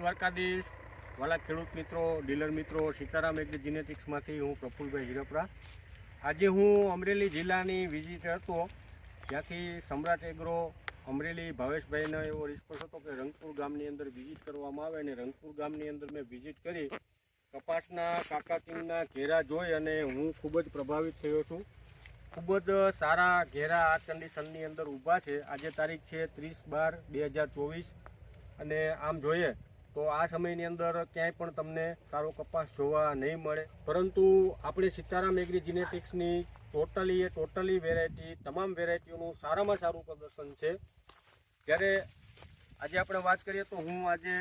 દ્વારકાધીશ, વાલા ખેડૂત મિત્રો, ડીલર મિત્રો, સીતારામ એગ્રી જીનેટિક્સમાંથી હું પ્રફુલભાઈ હિરપરા. આજે હું અમરેલી જિલ્લાની વિઝિટ હતો ત્યાંથી સમ્રાટ એગ્રો અમરેલી ભાવેશભાઈનો એવો રિસ્પોન્સ હતો કે રંગપુર ગામની અંદર વિઝિટ કરવામાં આવે અને રંગપુર ગામની અંદર મેં વિઝિટ કરી. કપાસના કાકાતીંગના ઘેરા જોઈ અને હું ખૂબ જ પ્રભાવિત થયો છું. ખૂબ જ સારા ઘેરા આ કન્ડિશનની અંદર ઊભા છે. આજે તારીખ છે ત્રીસ બાર બે અને આમ જોઈએ તો આ સમયની અંદર ક્યાંય પણ તમને સારો કપાસ જોવા નહીં મળે. પરંતુ આપણે સીતારામ એગ્રી જીનેટિક્સની ટોટલી એ ટોટલી વેરાયટી, તમામ વેરાયટીઓનું સારામાં સારું પ્રદર્શન છે. જ્યારે આજે આપણે વાત કરીએ તો હું આજે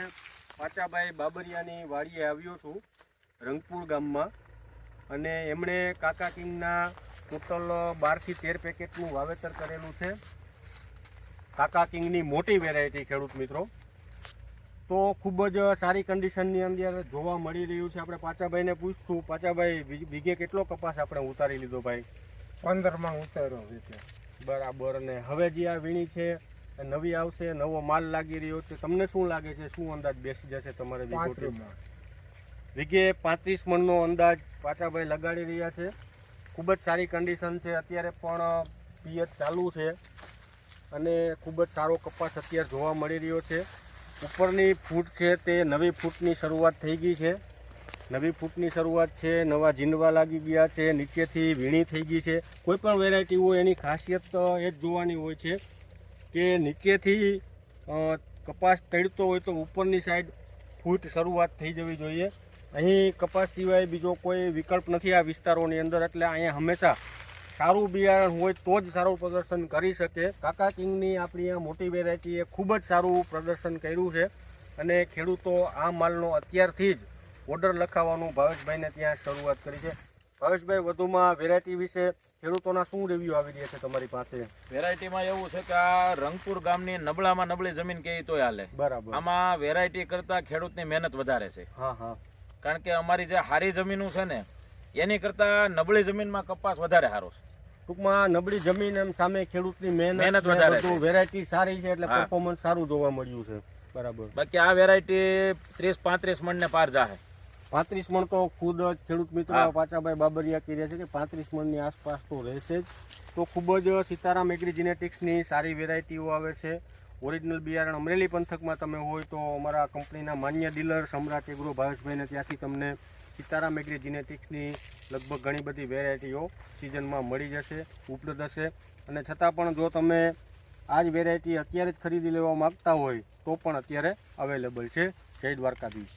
પાચાભાઈ બાબરિયાની વાડીએ આવ્યો છું, રંગપુર ગામમાં. અને એમણે કાકા કિંગના ટોટલ બારથી તેર પેકેટનું વાવેતર કરેલું છે. કાકા કિંગની મોટી વેરાયટી ખેડૂત મિત્રો. તો ખૂબ જ સારી કન્ડિશનની અંદર જોવા મળી રહ્યું છે. આપણે પાચાભાઈને પૂછશું. પાચાભાઈ વીઘે કેટલો કપાસ આપણે ઉતારી લીધો ભાઈ? પંદરમાં ઉતાર્યો રીતે બરાબર. અને હવે જે આ વીણી છે નવી આવશે નવો માલ લાગી રહ્યો છે. તમને શું લાગે છે? શું અંદાજ બેસી જશે તમારે? વીઘે પાંત્રીસ મણનો અંદાજ પાચાભાઈ લગાડી રહ્યા છે. ખૂબ જ સારી કન્ડિશન છે. અત્યારે પણ પિયત ચાલુ છે. અને ખૂબ જ સારો કપાસ અત્યારે જોવા મળી રહ્યો છે. ઉપરની ફૂટ છે તે નવી ફૂટની શરૂઆત થઈ ગઈ છે. નવી ફૂટની શરૂઆત છે, નવા જીંડવા લાગી ગયા છે, નીચેથી વીણી થઈ ગઈ છે. કોઈ પણ વેરાયટી હોય એની ખાસિયત એ જ જોવાની હોય છે કે નીચેથી કપાસ તળતો હોય તો ઉપરની સાઈડ ફૂટ શરૂઆત થઈ જવી જોઈએ. અહીં કપાસ સિવાય બીજો કોઈ વિકલ્પ નથી આ વિસ્તારોની અંદર, એટલે અહીંયા હંમેશા સારું બિયારણ હોય તો જ સારું પ્રદર્શન કરી શકે. કાકા કિંગની આપણી આ મોટી વેરાયટીએ ખૂબ જ સારું પ્રદર્શન કર્યું છે અને ખેડૂતો આ માલનો અત્યારથી જ ઓર્ડર લખાવવાનું ભાવેશભાઈને ત્યાં શરૂઆત કરી છે. ભાવેશભાઈ વધુમાં વેરાયટી વિશે ખેડૂતોના શું રિવ્યૂ આવી રહ્યા છે તમારી પાસે? વેરાયટીમાં એવું છે કે આ રંગપુર ગામની નબળામાં નબળી જમીન કે તોય હાલે. બરાબર. આમાં વેરાયટી કરતા ખેડૂતની મહેનત વધારે છે. હા હા. કારણ કે અમારી જે હારી જમીનું છે ને એની કરતા નબળી જમીનમાં કપાસ વધારે સારો છે. ટૂંકમાં નબળી જમીન એમ સામે ખેડૂતની મહેનત બધું વેરાયટી સારી છે એટલે પરફોર્મન્સ સારું જોવા મળ્યું છે. બરાબર. બાકી આ વેરાયટી ત્રીસ પાંત્રીસ મણ ને પાર જાહે. પાંત્રીસ મણ તો ખુદ ખેડૂત મિત્રો પાછાભાઈ બાબરિયા કહી રહ્યા છે કે પાંત્રીસ મણની આસપાસ તો રહેશે જ. તો ખૂબ જ સીતારામ એગ્રી જીનેટિક્સની સારી વેરાયટીઓ આવે છે. ઓરિજિનલ બિયારણ અમરેલી પંથકમાં તમે હોય તો અમારા કંપનીના માન્ય ડીલર સમ્રાટ એગ્રો ભાવેશભાઈને ત્યાંથી તમને સીતારામ એગ્રી જીનેટિક્સની લગભગ ઘણી બધી વેરાયટીઓ સિઝનમાં મળી જશે, ઉપલબ્ધ હશે. અને છતાં પણ જો તમે આ જ વેરાયટી અત્યારે જ ખરીદી લેવા માગતા હોય તો પણ અત્યારે અવેલેબલ છે. જય દ્વારકાધીશ.